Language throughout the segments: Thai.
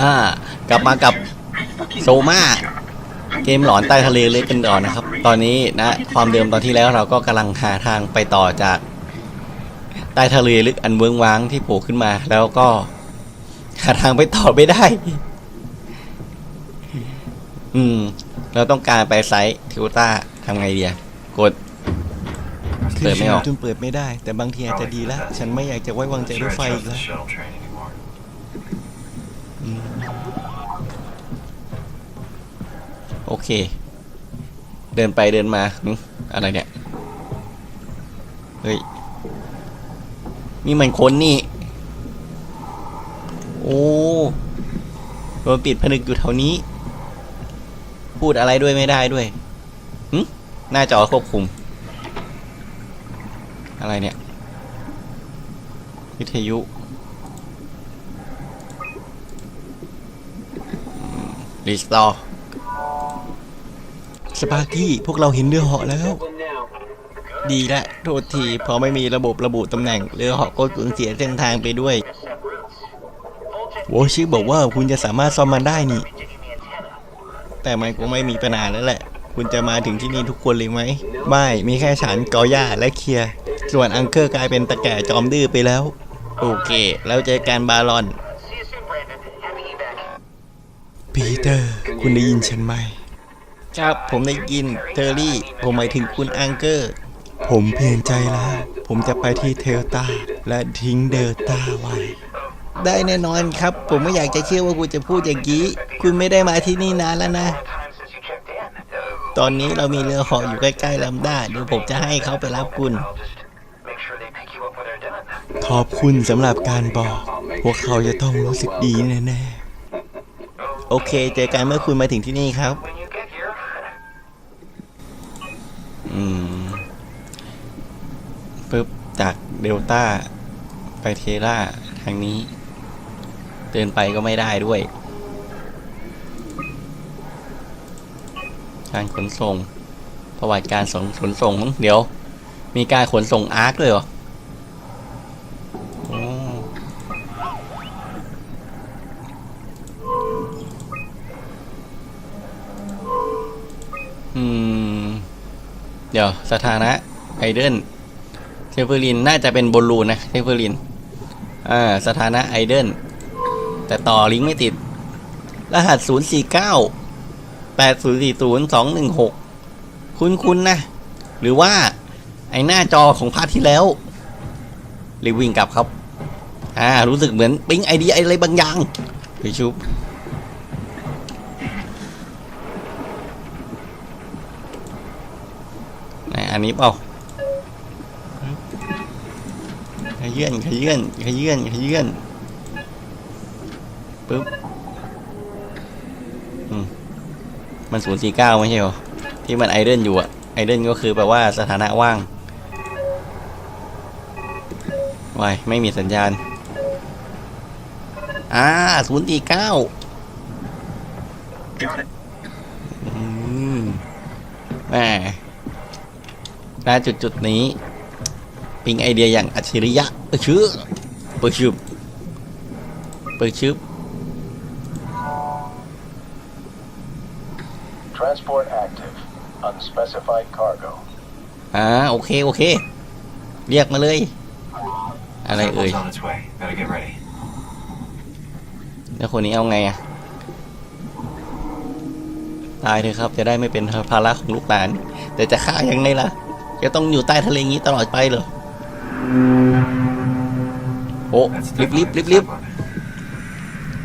อ่ากลับมากับโซมาเกมหลอนใต้ทะเลเลยกันก่อนนะครับ ตอนนี้นะความเดิมตอนที่แล้วเราก็กำลังหาทางไปต่อจากใต้ทะเลลึกอันเวิ้งว้างที่โผล่ขึ้นมา แล้วก็หาทางไปต่อไม่ได้ อืม เราต้องการไปไซต์ทิวต้าทำไงดีกดเปิดไม่ออกจนเปิดไม่ได้ แต่บางทีอาจจะดีละฉันไม่อยากจะไว้วางใจรถไฟอีกแล้ว โอเค เดินไปเดินมาอะไรเนี่ย เฮ้ย นี่มันคนนี่ โอ้โดนปิดผนึกอยู่แถวนี้ พูดอะไรด้วยไม่ได้ด้วยหึหน้าจอควบคุม อะไรเนี่ย วิทยุรีสตอร์ สปาร์กี้พวกเราเห็นเรือเหาะแล้ว ดีละโทษทีเพราะไม่มีระบบระบุตำแหน่งเรือเหาะก็สูญเสียเส้นทางไปด้วยโวชิบอกว่าคุณจะสามารถซ่อมมันได้นี่ แต่มันก็ไม่มีปัญหาแล้วแหละ คุณจะมาถึงที่นี่ทุกคนเลยไหม ไม่ มีแค่ฉันกอย่าและเคลียร์ส่วนอังเกอร์กลายเป็นตะแก่จอมดื้อไปแล้ว โอเค แล้วเจอกันบารอน See you soon, Brandon. Happy evac. ปีเตอร์ คุณได้ยินฉันไหม ครับ ผมได้ยินเทอร์รี่ ผมหมายถึงคุณอังเกอร์ ผมเปลี่ยนใจแล้วผมจะไปที่เทลตาและทิ้งเดลต้าไว้ ได้แน่นอนครับ ผมไม่อยากจะเชื่อว่าคุณจะพูดอย่างนี้ คุณไม่ได้มาที่นี่นานแล้วนะ Time since you checked in. Uh, ตอนนี้เรามีเรือเหาะอยู่ใกล้ๆลำด้าเดี๋ยวผมจะให้เขาไปรับคุณ I'll just make sure they pick you up when they're done. ขอบคุณสำหรับการบอก พวกเขาจะต้องรู้สึกดีแน่โอเค เจอกันเมื่อคุณมาถึงที่นี่ครับ อืมปึ๊บ จากเดลต้า ไปเทราทางนี้ เดินไปก็ไม่ได้ด้วย การขนส่ง ประวัติการส่งขนส่ง เดี๋ยว มีการขนส่งอาร์คด้วยเหรอ สถานะไอเดนเทเฟอรินน่าจะเป็นบอลลูนนะเทเฟอรินอ่าสถานะไอเดนแต่ต่อลิงก์ไม่ติด รหัส 049 8040 216 คุ้นๆนนะ หรือว่าไอหน้าจอของพาร์ทที่แล้วรีวิ่งกลับครับ อ่า รู้สึกเหมือนปิ๊งไอเดียอะไรบางอย่างไปชุบ อันนี้เปล่าขยื่นขยื่นขยื่นขยื่นปึ๊บอืมมันศูนย์สี่เก้าไม่ใช่เหรอ ที่มันไอเดนอยู่อะไอเดนก็คือแปลว่าสถานะว่างวายไม่มีสัญญาณ อ่าศูนย์สี่เก้าอืมแหม ณจุดจุดๆนี้ ปิงไอเดียอย่างอัจฉริยะเปิดชื่อเปิดชื่อเปิดชื่อ Transport active. Unspecified cargo. อ่าโอเค โอเค เรียกมาเลย อะไรเอ่ย Shuttle's on its way. Better get ready. แล้วคนนี้เอาไงอะตายเถอะครับ จะได้ไม่เป็นภาระของลูกหลาน แต่จะฆ่ายังไงล่ะ จะต้องอยู่ใต้ทะเลงี้ตลอดไปเหรอโอ้ That's รีบรีบ definitely รีบรีบ the one.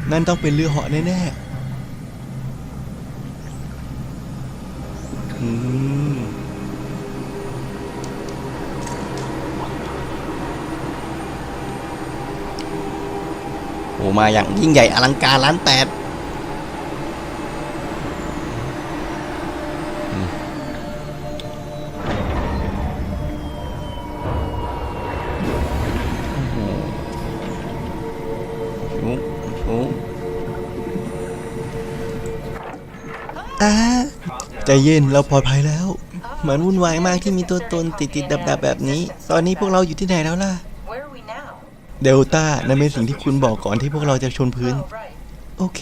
ๆนั่นต้องเป็นเรือเหาะแน่ๆอืมโอ้มาอย่างยิ่งใหญ่อลังการล้านแปด อาใจเย็นเราปลอดภัยแล้ว เหมันวุ่นวายมากที่มีตัวตนติดติดดับดับๆแบบนี้ ตอนนี้พวกเราอยู่ที่ไหนแล้วล่ะ เดลต้านั่นเป็นสิ่งที่คุณบอกก่อนที่พวกเราจะชนพื้น โอเค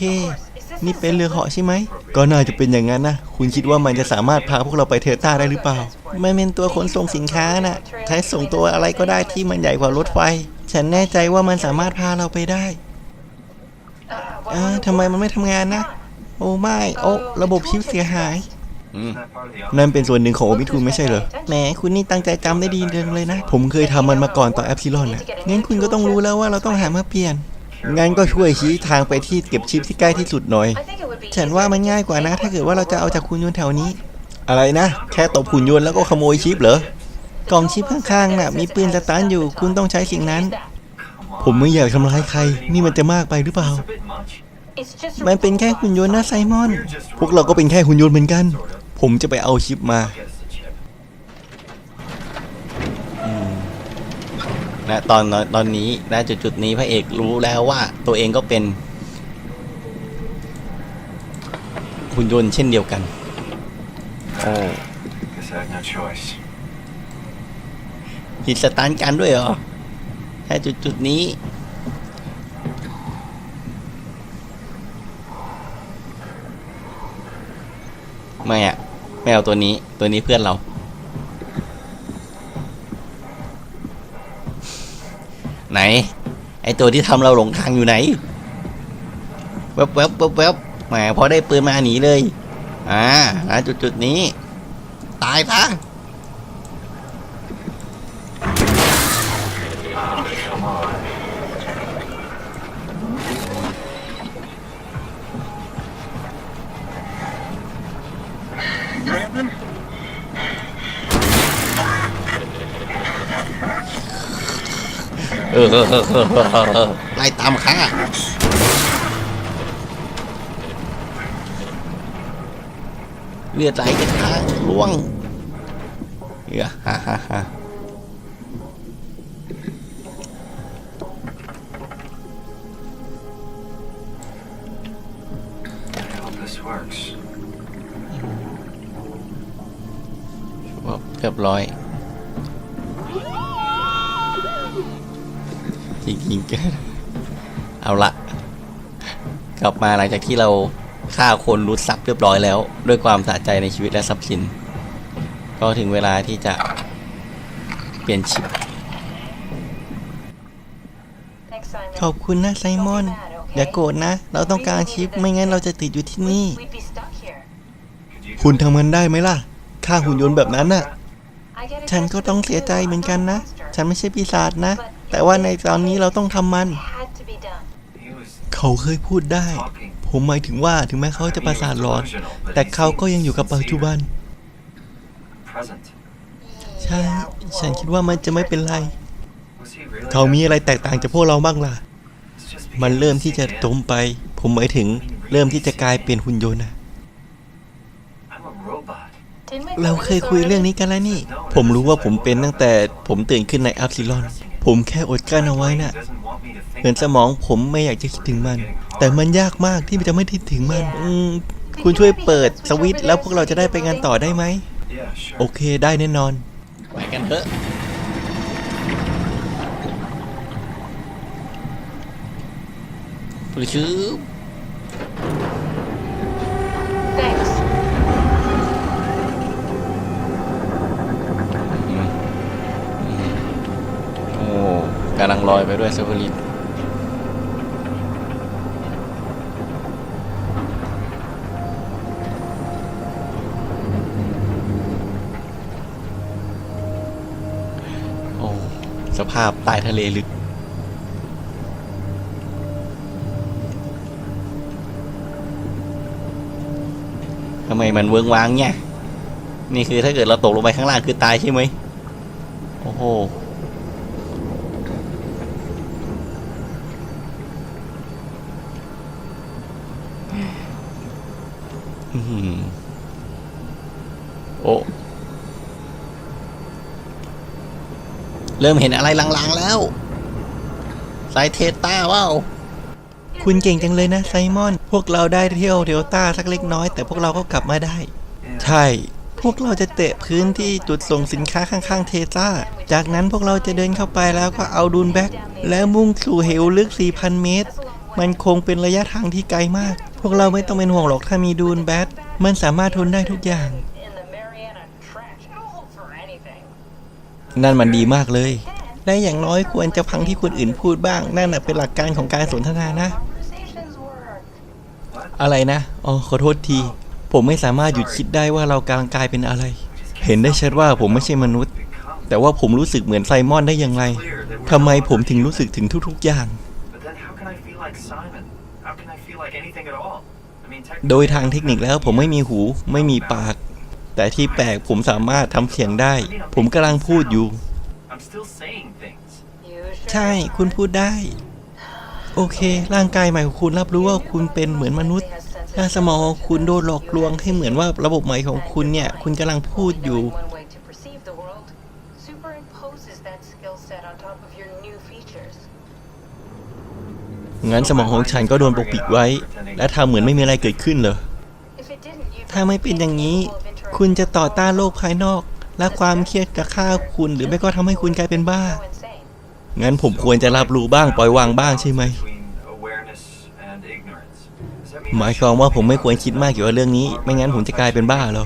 นี่เป็นเรือเหาะใช่ไหม ก็น่าจะเป็นอย่างนั้นนะ คุณคิดว่ามันจะสามารถพาพวกเราไปเทอต้าได้หรือเปล่า มันเป็นตัวขนส่งสินค้าน่ะใช้ส่งตัวอะไรก็ได้ที่มันใหญ่กว่ารถไฟ ฉันแน่ใจว่ามันสามารถพาเราไปได้เออทำไมมันไม่ทำงานนะ อ้ไม่โอ้ระบบชิปเสียหายอืม Isn't that part of the นั่นเป็นส่วนหนึ่งของโอมิทูไม่ใช่เหรอ แหม คุณนี่ตั้งใจจำได้ดีจังเลยนะ ผมเคยทำมันมาก่อนต่อแอปซิลอนน่ะงั้นคุณก็ต้องรู้แล้วว่าเราต้องหามาเปลี่ยน งั้นก็ช่วยชี้ทางไปที่เก็บชิปที่ใกล้ที่สุดหน่อย ฉันว่ามันง่ายกว่านะ ถ้าเกิดว่าเราจะเอาจากคุณยนต์แถวนี้ อะไรนะ แค่ตบหุ่นยนต์แล้วก็ขโมยชิปเหรอ กล่องชิปข้างๆน่ะ มีปืนสตาร์ทอยู่ คุณต้องใช้สิ่งนั้น ผมไม่อยากทำร้ายใคร นี่มันจะมากไปหรือเปล่า a bit much. มันเป็นแค่หุ่นยนต์นะไซมอน พวกเราก็เป็นแค่หุ่นยนต์เหมือนกัน ผมจะไปเอาชิปมา Guess the chip. นะตอนตอนนี้ณจุดจุดๆนี้พระเอกรู้แล้วว่าตัวเองก็เป็นหุ่นยนต์เช่นเดียวกันโอ้ Guess I have no choice. หิดสตันกันด้วยเหรอแค่จุดจุดๆนี้ ไม่อะไม่เอาตัวนี้ตัวนี้เพื่อนเรา ไหน ไอตัวที่ทำเราหลงทางอยู่ไหนแวบแวบแวบแวบแหมพอได้ปืนมาหนีเลย อ่าจุดจุดๆนี้ ตายซะ ไล่ตามข้าเลือดไหลกันทางล่วงเฮ้ยฮ่าฮ่าฮ่า I hope this works. เรียบร้อย เอาละกลับมาหลังจากที่เราฆ่าคนรูดทรัพย์เรียบร้อยแล้ว ด้วยความสะใจในชีวิตและทรัพย์สิน ก็ถึงเวลาที่จะเปลี่ยนชิปขอบคุณนะไซมอนอย่าโกรธนะ เราต้องการชิปไม่งั้นเราจะติดอยู่ที่นี่ คุณทำมันได้ไหมล่ะฆ่าหุ่นยนต์แบบนั้นน่ะ ฉันก็ต้องเสียใจเหมือนกันนะ ฉันไม่ใช่ปีศาจนะ แต่ว่าในตอนนี้เราต้องทำมัน he was เขาเคยพูดได้ talking ผมหมายถึงว่าถึงแม้เขาจะประสาทร้อน แต่เขาก็ยังอยู่กับปัจจุบัน present. ใช่ ฉันคิดว่ามันจะไม่เป็นไร Was he really เขามีอะไรแตกต่างจากพวกเราบ้างล่ะ It's just มัน because เริ่ม he's ที่จะ taken จมไป ผมหมายถึงเริ่มที่จะกลายเป็นหุ่นยนต์นะ I'm a robot. เราเคยคุยเรื่องนี้กันแล้วนี่ ผมรู้ว่าผมเป็นตั้งแต่ผมตื่นขึ้นในอัพซิลอน ผมแค่อดกั้นเอาไว้น่ะเหมือนสมองผมไม่อยากจะคิดถึงมัน แต่มันยากมากที่จะไม่คิดถึงมันคุณช่วยเปิดสวิตช์แล้วพวกเราจะได้ไปงานต่อได้ไหม โอเคได้แน่นอน ไปกันเถอะปลือชื่อำลังลอยไปด้วยเซเวอรินโอ้สภาพใต้ทะเลลึกทำไมมันเวิงวางเนี่ย นี่คือถ้าเกิดเราตกลงไปข้างล่างคือตายใช่ไหมโอ้โห อื้อหือโอ้ เริ่มเห็นอะไรลางๆแล้วไซเทต้าว้าวคุณเก่งจังเลยนะไซมอน พวกเราได้เที่ยวเทลต้าสักเล็กน้อย แต่พวกเราก็กลับมาได้ ใช่ พวกเราจะเตะพื้นที่จุดส่งสินค้าข้างๆเทซ่าจากนั้นพวกเราจะเดินเข้าไปแล้วก็เอาดูนแบ็กแล้วมุ่งสู่เหวลึก 4,000 เมตร มันคงเป็นระยะทางที่ไกลมาก พวกเราไม่ต้องเป็นห่วงหรอกถ้ามีดูนแบทมันสามารถทนได้ทุกอย่าง นั่นมันดีมากเลย และอย่างน้อยควรจะฟังที่คนอื่นพูดบ้าง นั่นเป็นหลักการของการสนทนานะ อะไรนะ อ๋อ ขอโทษที ผมไม่สามารถหยุดคิดได้ว่าเรากำลังกลายเป็นอะไร เห็นได้ชัดว่าผมไม่ใช่มนุษย์ แต่ว่าผมรู้สึกเหมือนไซมอนได้อย่างไรทำไมผมถึงรู้สึกถึงทุกๆอย่าง โดยทางเทคนิคแล้วผมไม่มีหู ไม่มีปาก แต่ที่แปลกผมสามารถทำเสียงได้ ผมกำลังพูดอยู่ sure? ใช่คุณพูดได้ โอเค ร่างกายใหม่ของคุณรับรู้ว่าคุณเป็นเหมือนมนุษย์และสมองของคุณโดนหลอกลวงให้เหมือนว่าระบบใหม่ของคุณเนี่ย คุณกำลังพูดอยู่ งั้นสมองของฉันก็โดนปกปิดไว้ และทำเหมือนไม่มีอะไรเกิดขึ้นเหรอ ถ้าไม่เป็นอย่างนี้ คุณจะต่อต้านโลกภายนอก และความเครียดจะฆ่าคุณ หรือไม่ก็ทำให้คุณกลายเป็นบ้า งั้นผมควรจะรับรู้บ้างปล่อยวางบ้างใช่ไหม หมายความว่าผมไม่ควรคิดมากเกี่ยวกับเรื่องนี้ ไม่งั้นผมจะกลายเป็นบ้าหรอ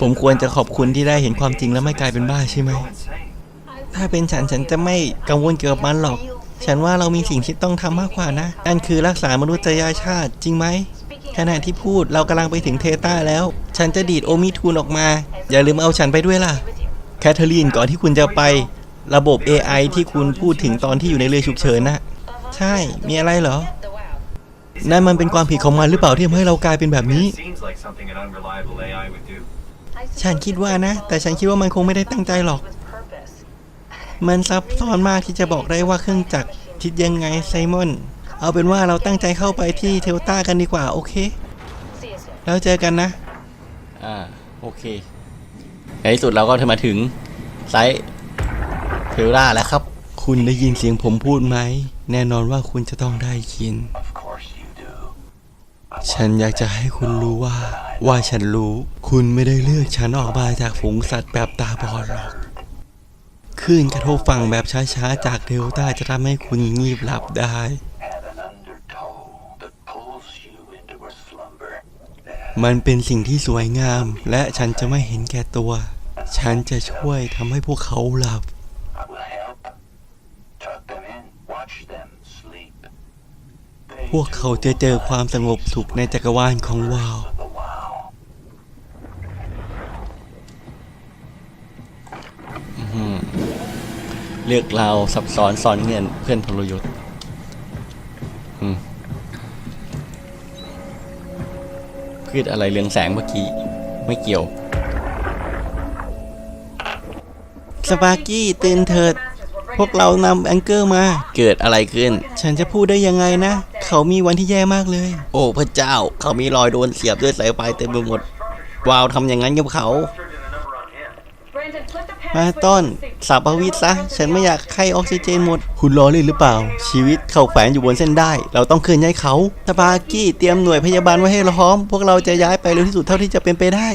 ผมควรจะขอบคุณที่ได้เห็นความจริงและไม่กลายเป็นบ้าใช่ไหม ถ้าเป็นฉันฉันจะไม่กังวลเกี่ยวกับมันหรอก ฉันว่าเรามีสิ่งที่ต้องทำมากกว่านะ นั่นคือรักษามนุษยชาติจริงไหม ขณะที่พูดเรากำลังไปถึงเทต้าแล้ว ฉันจะดีดโอมิทูนออกมา อย่าลืมเอาฉันไปด้วยล่ะ แคทเธอรีนก่อนที่คุณจะไป ระบบ AI ที่คุณพูดถึงตอนที่อยู่ในเรือฉุกเฉินนะใช่ มีอะไรเหรอ นั่นมันเป็นความผิดของมันหรือเปล่าที่ทำให้เรากลายเป็นแบบนี้ ฉันคิดว่านะ แต่ฉันคิดว่ามันคงไม่ได้ตั้งใจหรอก มันซับซ้อนมากที่จะบอกได้ว่าเครื่องจักรคิดยังไงไซมอน เอาเป็นว่าเราตั้งใจเข้าไปที่เทลต้ากันดีกว่า โอเค See you soon. แล้วเจอกันนะ อ่า โอเค ในที่สุดเราก็มาถึงไซต์เทลล่าแล้วครับ คุณได้ยินเสียงผมพูดไหม แน่นอนว่าคุณจะต้องได้ยิน Of course you do. ฉันอยากจะให้คุณรู้ว่า ว่าฉันรู้ คุณไม่ได้เลือกฉันออกมาจากฝูงสัตว์แบบตาบอดหรอกคลื่นกระทบฝั่งแบบช้าๆ จากเดลต้าจะทำให้คุณงีบหลับได้ มันเป็นสิ่งที่สวยงาม และฉันจะไม่เห็นแก่ตัว ฉันจะช่วยทำให้พวกเขาหลับ พวกเขาจะเจอความสงบสุขในจักรวาลของวาวเลือกเราซับซ้อนซ้อนเงินเพื่อนทรยศ พืชอะไรเรืองแสงเมื่อกี้ ไม่เกี่ยว สปาร์กี้ตื่นเถิด พวกเรานำแองเกอร์มา เกิดอะไรขึ้น ฉันจะพูดได้ยังไงนะ เขามีวันที่แย่มากเลย โอ้พระเจ้า เขามีรอยโดนเสียบด้วยสายไฟเต็มไปหมด วาวทำอย่างนั้นกับเขา มาต้นสับอวิทซะ ฉันไม่อยากให้ออกซิเจนหมด คุณล้อเล่นหรือเปล่า ชีวิตเขาแฝงอยู่บนเส้นได้ เราต้องเคลื่อนย้ายเขาสปาร์กี้เตรียมหน่วยพยาบาลไว้ให้พร้อม พวกเราจะย้ายไปเร็วที่สุดเท่าที่จะเป็นไปได้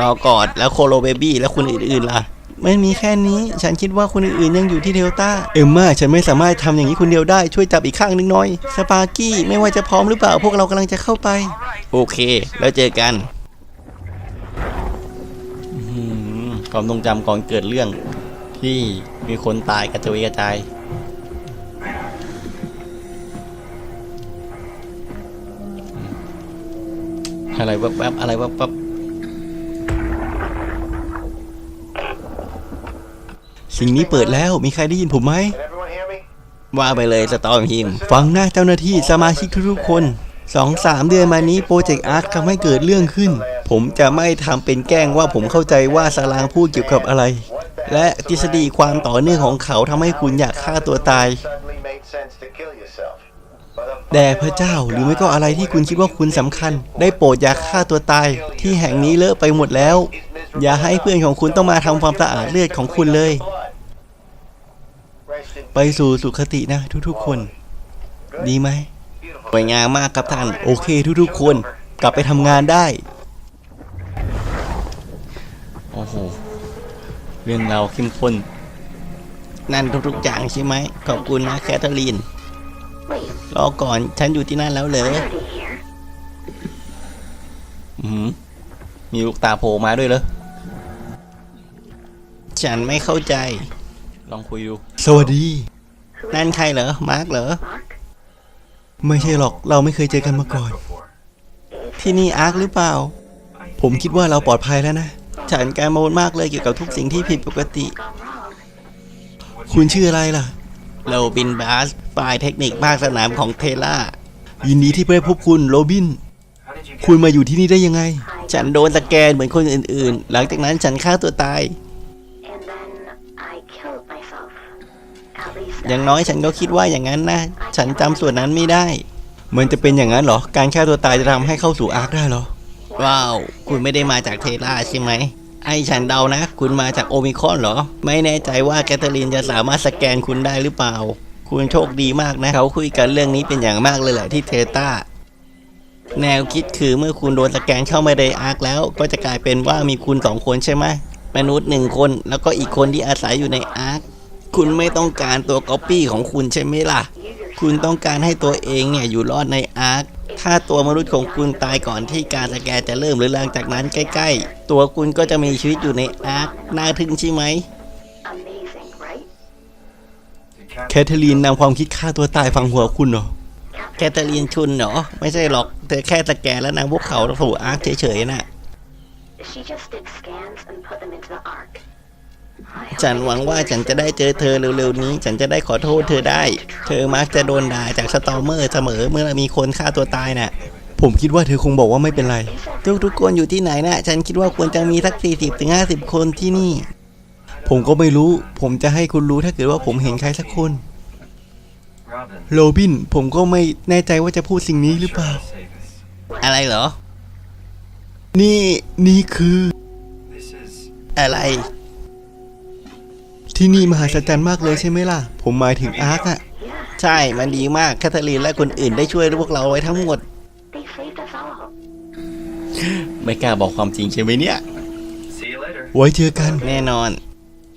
รอกอดแล้วโคโลเบบี้แล้วคนอื่นๆล่ะไม่มีแค่นี้ ฉันคิดว่าคนอื่นๆยังอยู่ที่เดลต้า เอมมาฉันไม่สามารถทำอย่างนี้คนเดียวได้ ช่วยจับอีกข้างหนึงหน่อย สปาร์กี้ ไม่ว่าจะพร้อมหรือเปล่า พวกเรากำลังจะเข้าไป โอเค แล้วเจอกัน ความทรงจำก่อนเกิดเรื่องที่มีคนตายกระจุยกระจายอะไรแวบๆอะไรแวบสิ่งนี้เปิดแล้วมีใครได้ยินผมไหม ว่าไปเลยสตอมฮิมฟังหน้าเจ้าหน้าที่สมาชิกทุกๆคนสองสามเดือนมานี้โปรเจกต์อาร์ตทำให้เกิดเรื่องขึ้น ผมจะไม่ทำเป็นแกล้งว่าผมเข้าใจว่าสลางพูดเกี่ยวกับอะไร และทฤษฎีความต่อเนื่องของเขาทำให้คุณอยากฆ่าตัวตาย แด่พระเจ้าหรือไม่ก็อะไรที่คุณคิดว่าคุณสำคัญ ได้โปรดอย่าฆ่าตัวตาย ที่แห่งนี้เลอะไปหมดแล้ว อย่าให้เพื่อนของคุณต้องมาทำความสะอาดเลือดของคุณเลย ไปสู่สุขตินะทุกๆคน ดีไหมสวยงามมากครับท่าน โอเคทุกๆคน กลับไปทำงานได้ เรื่องเราวเข้มข้น นั่นทุกๆอย่างใช่ไหม ขอบคุณนะแคทเธอรีน รอก่อนฉันอยู่ที่นั่นแล้วเหรออืมมีลูกตาโผล่มาด้วยเหรอ ฉันไม่เข้าใจ ลองคุยดู สวัสดี นั่นใครเหรอ มาร์กเหรอ ไม่ใช่หรอก เราไม่เคยเจอกันมาก่อน ที่นี่อาร์คหรือเปล่า ผมคิดว่าเราปลอดภัยแล้วนะ ฉันกังวลมากเลยเกี่ยวกับทุกสิ่งที่ผิดปกติ คุณชื่ออะไรล่ะ เราบินบาสฝ่ายเทคนิคภาคสนามของเทล่า ยินดีที่ได้พบคุณโรบิน How did you คุณมาอยู่ที่นี่ได้ยังไง ฉันโดนสแกนเหมือนคนอื่นๆ หลังจากนั้นฉันฆ่าตัวตาย And then I killed myself. At least อย่างน้อยฉันก็คิดว่าอย่างนั้นนะ ฉันจำส่วนนั้นไม่ได้มันจะเป็นอย่างนั้นเหรอ การฆ่าตัวตายจะทำให้เข้าสู่อาร์คได้เหรอ ว้าว คุณไม่ได้มาจากเทล่าใช่ไหม ไอ้ฉันเดานะ คุณมาจากโอมิคอนเหรอ ไม่แน่ใจว่าแคทเธอรีนจะสามารถสแกนคุณได้หรือเปล่า คุณโชคดีมากนะ เขาคุยกันเรื่องนี้เป็นอย่างมากเลยแหละที่เทต้าแนวคิดคือเมื่อคุณโดนสแกนเข้ามาในอาร์คแล้ว ก็จะกลายเป็นว่ามีคุณสองคนใช่ไหมมนุษย์หนึ่งคนแล้วก็อีกคนที่อาศัยอยู่ในอาร์คคุณไม่ต้องการตัวก๊อปปี้ของคุณใช่ไหมล่ะ คุณต้องการให้ตัวเองเนี่ยอยู่รอดในอาร์ค ถ้าตัวมนุษย์ของคุณตายก่อนที่การสแกนจะเริ่มหรือหลังจากนั้นใกล้ ๆ ตัวคุณก็จะมีชีวิตอยู่ในอาร์คน่าทึ่งใช่ไหม amazing, right? Did Cap- แคทเธอรีนนำความคิดฆ่าตัวตายฝังหัวคุณเหรอแคทเธอรีนชุนเหรอ ไม่ใช่หรอก เธอแค่สแกนแล้วนำพวกเขาสู่อาร์คเฉยๆน่ะ She just did scans and put them into the arc. ฉันหวังว่าฉันจะได้เจอเธอเร็วๆนี้ ฉันจะได้ขอโทษเธอได้ เธอมักจะโดนด่าจากสตอมเมอร์เสมอเมื่อมีคนฆ่าตัวตายน่ะ ผมคิดว่าเธอคงบอกว่าไม่เป็นไร ทุกๆคนอยู่ที่ไหนน่ะ ฉันคิดว่าควรจะมีสัก 40-50 คนที่นี่ ผมก็ไม่รู้ ผมจะให้คุณรู้ถ้าเกิดว่าผมเห็นใครสักคน โรบิน ผมก็ไม่แน่ใจว่าจะพูดสิ่งนี้หรือเปล่า อะไรเหรอ นี่นี่คือ อะไร ที่นี่มหัศจรรย์มากเลยใช่ไหมล่ะ ผมหมายถึงอาร์คอะใช่ มันดีมาก แคทเธอรีนและคนอื่นได้ช่วยพวกเราไว้ทั้งหมด they saved us all. ไม่กล้าบอกความจริงใช่ไหมเนี่ย see you later. ไว้เจอกัน แน่นอน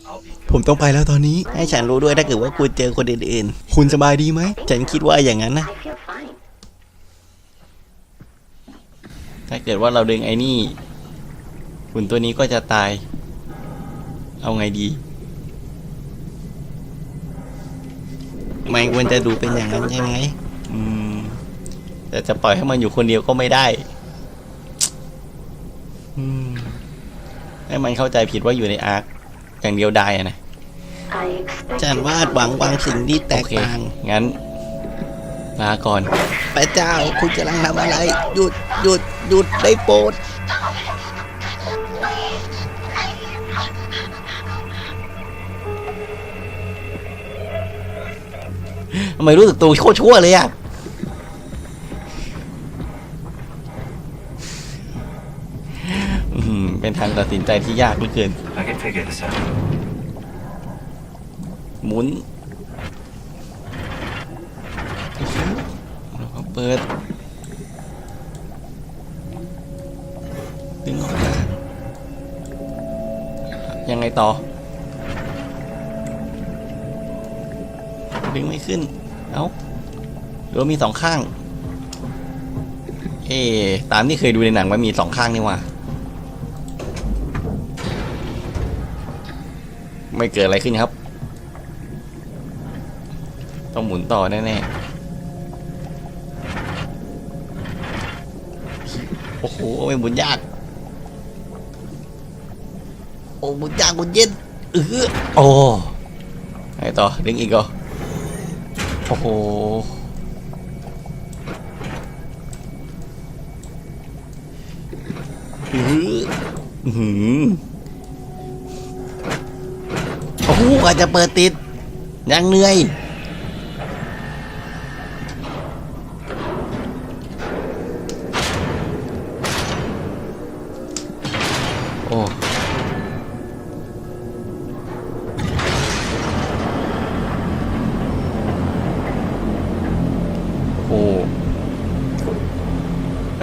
I'll be ผมต้องไปแล้วตอนนี้ ให้ฉันรู้ด้วยถ้าเกิดว่าคุณเจอคนอื่นคุณสบายดีไหมๆฉันคิดว่าอย่างนั้นนะ I feel fine. ถ้าเกิดว่าเราดึงไอ้นี่หุ่นตัวนี้ก็จะตาย เอาไงดี ไม่ควรจะดูเป็นอย่างนั้นใช่ไหมอืม แต่จะปล่อยให้มันอยู่คนเดียวก็ไม่ได้ อืม ให้มันเข้าใจผิดว่าอยู่ในอาร์คอย่างเดียวได้อะนะ I expect ฉันวาดหวังบางสิ่งที่แตกต่าง งั้นลาก่อน พระเจ้าคุณกำลังทำอะไร หยุดหยุดหยุดได้โปรด ทำไมรู้สึกตัวโคตรชั่วเลยอะอื้อหือเป็นทางตัดสินใจที่ยากเหลือเกิน I can figure this out. หมุนแล้วก็เปิด ดึงออกมายังไงต่อ ดึงไม่ขึ้น เอ้าหรือว่ามีสองข้าง เอ๊ตามที่เคยดูในหนังว่ามีสองข้างนี่ว่าไม่เกิดอะไรขึ้นครับ ต้องหมุนต่อแน่ๆ โอ้โห ไม่หมุนยาก โอ้หมุนยากหมุนเย็นเออโอ้ไงต่อ ดึงอีกเหรอ โอ้โหอื้อหืออื้อหือโอ้โหอาจจะเปิดติด ยังเหนื่อย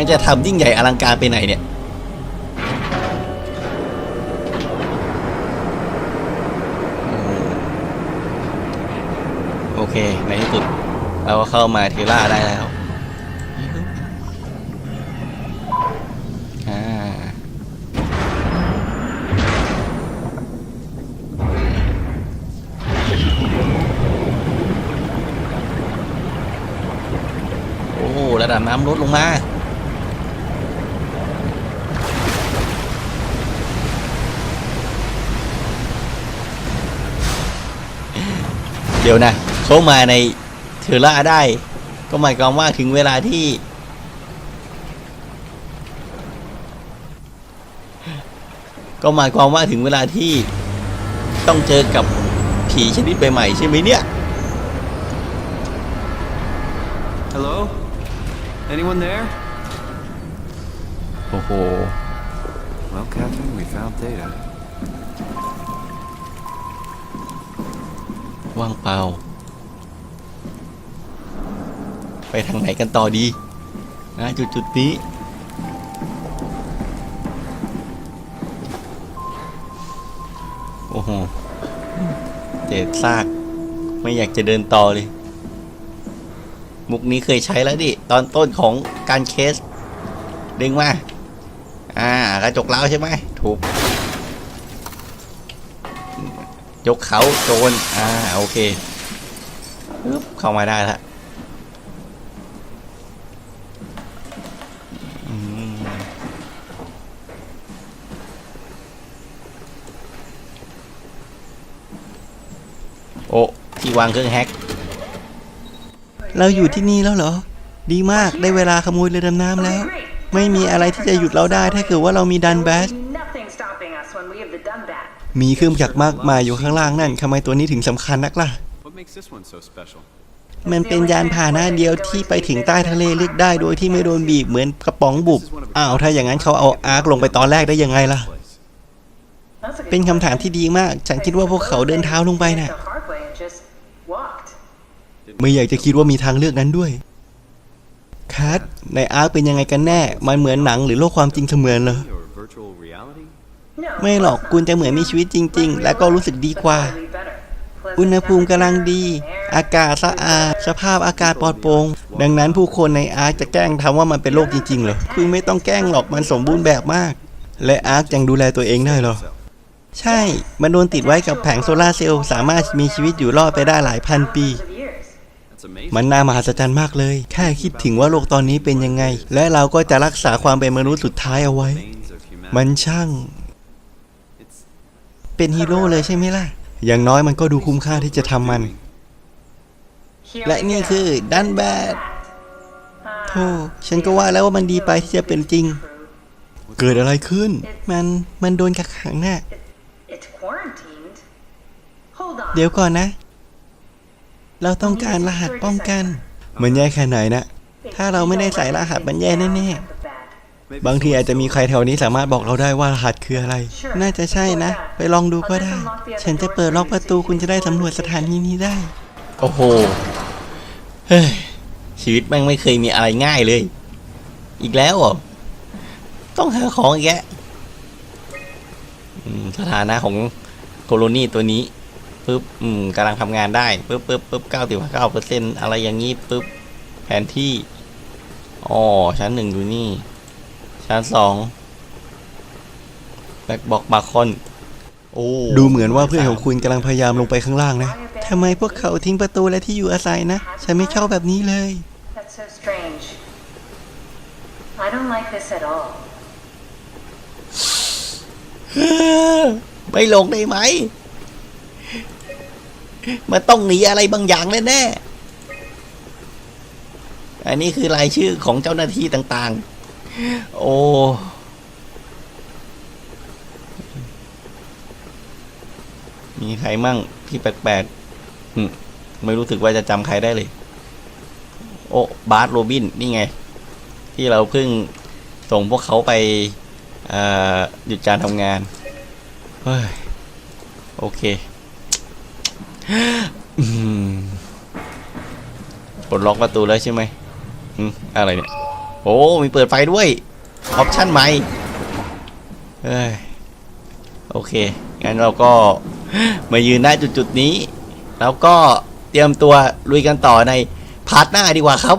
มันจะทำยิ่งใหญ่อลังการไปไหนเนี่ยโอเค ในที่สุด เราก็เข้ามาเทล่าได้แล้วโอ้ระดับน้ำลดลงมา เดี๋ยวนะเขามาในเทอร่าได้ ก็หมายความว่าถึงเวลาที่ ก็หมายความว่าถึงเวลาที่ต้องเจอกับผีชนิดใหม่ๆใช่ไหมเนี่ย Hello? Anyone there? โอ้โห Well, Catherine, we found Data. ว่างเปล่า ไปทางไหนกันต่อดี นะจุดจุดๆนี้ โอ้โหเจ็ดซาก ไม่อยากจะเดินต่อเลย มุกนี้เคยใช้แล้วดิ ตอนต้นของการเคส ดึงมา อ่ากระจกเล้าใช่ไหม ถูก ยกเขาโจรอ่าโอเคปึ๊บเข้ามาได้ละโอ้ที่วางเครื่องแฮก เราอยู่ที่นี่แล้วเหรอ ดีมากได้เวลาขโมยเรือดำน้ำแล้ว ไม่มีอะไรที่จะหยุดเราได้ถ้าเกิดว่าเรามีดันแบส มีเครื่องจักรมากมายอยู่ข้างล่างนั่นทำไมตัวนี้ถึงสำคัญนักล่ะ What makes this one so special? มันเป็นยานพาหนะเดียวที่ไปถึงใต้ทะเลลึกได้โดยที่ไม่โดนบีบเหมือนกระป๋องบุบ อ้าว ถ้าอย่างนั้นเขาเอาอาร์คลงไปตอนแรกได้ยังไงล่ะ Place. That's a good เป็นคำถามที่ดีมาก ฉันคิดว่าพวกเขาเดินเท้าลงไปน่ะ the hard way and just walked. ไม่อยากจะคิดว่ามีทางเลือกนั้นด้วยคัทในอาร์คเป็นยังไงกันแน่ มันเหมือนหนังหรือโลกความจริงเสมือนเหรอ ไม่หรอกคุณจะเหมือนมีชีวิตจริง ๆ และก็รู้สึกดีกว่า อุณหภูมิกำลังดี อากาศสะอาด สภาพอากาศปลอดโปร่งดังนั้นผู้คนในอาร์คจะแกล้งทำว่ามันเป็นโลกจริงๆเหรอคุณไม่ต้องแกล้งหรอกมันสมบูรณ์แบบมาก และอาร์คยังดูแลตัวเองได้หรอใช่ มันโดนติดไว้กับแผงโซลาร์เซลล์สามารถมีชีวิตอยู่รอดไปได้หลายพันปี มันน่ามหัศจรรย์มากเลย แค่คิดถึงว่าโลกตอนนี้เป็นยังไง และเราก็จะรักษาความเป็นมนุษย์สุดท้ายเอาไว้ มันช่าง เป็นฮีโร่เลยใช่ไหมล่ะ อย่างน้อยมันก็ดูคุ้มค่าที่จะทำมัน และนี่คือดันแบดโธ่ฉันก็ว่าแล้วว่ามันดีไปที่จะเป็นจริง เกิดอะไรขึ้น มัน มันโดนกักขังน่ะ It's quarantined. Hold on. เดี๋ยวก่อนนะ เราต้องการรหัสป้องกัน มันแย่แค่ไหนนะ ถ้าเราไม่ได้ใส่รหัสมันแย่แน่ maybe ๆ บางทีอาจจะมีใครแถวนี้สามารถบอกเราได้ว่ารหัสคืออะไร น่าจะใช่นะ ไปลองดูก็ได้ ฉันจะเปิดล็อกประตูคุณจะได้สำรวจสถานีนี้ได้ โอ้โห เฮ้ย ชีวิตแม่งไม่เคยมีอะไรง่ายเลย อีกแล้วเหรอต้องหาของอีกแกะอืมสถานะของโคโลนีตัวนี้ปึ๊บอืมกำลังทำงานได้ปึ๊บปึ๊บปึ๊บเก้าสิบเก้าเปอร์เซ็นอะไรอย่างนี้ปึ๊บแผนที่อ๋อชั้นหนึ่งอยู่นี่ ชั้นสองแบ็กบอกบาคอนโอ้ดูเหมือนว่าเพื่อนของคุณกำลังพยายามลงไปข้างล่างนะทำไมพวกเขาทิ้งประตูและที่อยู่อาศัยนะ ฉันไม่ชอบแบบนี้เลย That's so strange. I don't like this at all. ไม่ลงได้ไหม มันต้องหนีอะไรบางอย่างแน่ๆ อันนี้คือรายชื่อของเจ้าหน้าที่ต่างๆ โอ้มีใครมั่งที่แปลกๆไม่รู้สึกว่าจะจำใครได้เลย โอ้บาร์ตโรบิน นี่ไง ที่เราเพิ่งส่งพวกเขาไปหยุดการทำงาน เฮ้ย โอเคปลดล็อกประตูแล้วใช่ไหมอืมอะไรเนี่ย โอ้ มีเปิดไฟด้วย ออปชั่นใหม่เฮ้ยโอเค งั้นเราก็มายืนได้จุดๆนี้ แล้วก็เตรียมตัวลุยกันต่อในพาร์ทหน้าดีกว่าครับ